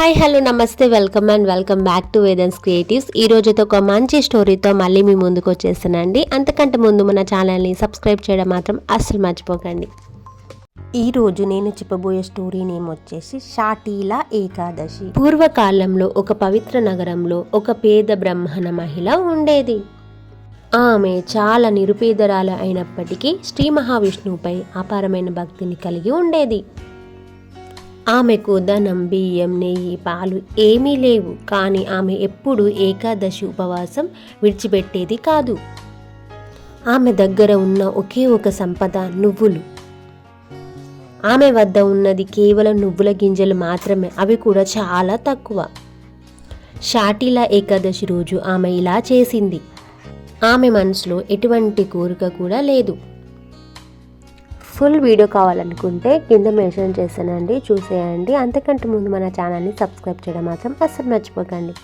Hi hello నమస్తే welcome and welcome back to Vedan's creatives ఈ రోజుతో ఒక మంచి స్టోరీతో మళ్ళీ మీ ముందుకు వచ్చేస్తానండి. అంతకంటే ముందు మన ఛానల్ని సబ్స్క్రైబ్ చేయడం మాత్రం అస్సలు మర్చిపోకండి. ఈ రోజు నేను చెప్పబోయే స్టోరీ నేమ్ వచ్చేసి షాటీల ఏకాదశి. పూర్వకాలంలో ఒక పవిత్ర నగరంలో ఒక పేద బ్రాహ్మణ మహిళ ఉండేది. ఆమె చాలా నిరుపేదరాలు అయినప్పటికీ శ్రీ మహావిష్ణువుపై అపారమైన భక్తిని కలిగి ఉండేది. ఆమెకు ధనం బియ్యం నెయ్యి పాలు ఏమీ లేవు. కానీ ఆమె ఎప్పుడూ ఏకాదశి ఉపవాసం విడిచిపెట్టేది కాదు. ఆమె దగ్గర ఉన్న ఒకే ఒక సంపద నువ్వులు. ఆమె వద్ద ఉన్నది కేవలం నువ్వుల గింజలు మాత్రమే. అవి కూడా చాలా తక్కువ. షాటిల ఏకాదశి రోజు ఆమె ఇలా చేసింది. ఆమె మనసులో ఎటువంటి కోరిక కూడా లేదు. ఫుల్ వీడియో కావాలనుకుంటే కింద మెన్షన్ చేశానండి చూసేయండి. అంతకంటే ముందు మన ఛానల్ని సబ్స్క్రైబ్ చేయడం మాత్రం అస్సలు మర్చిపోకండి.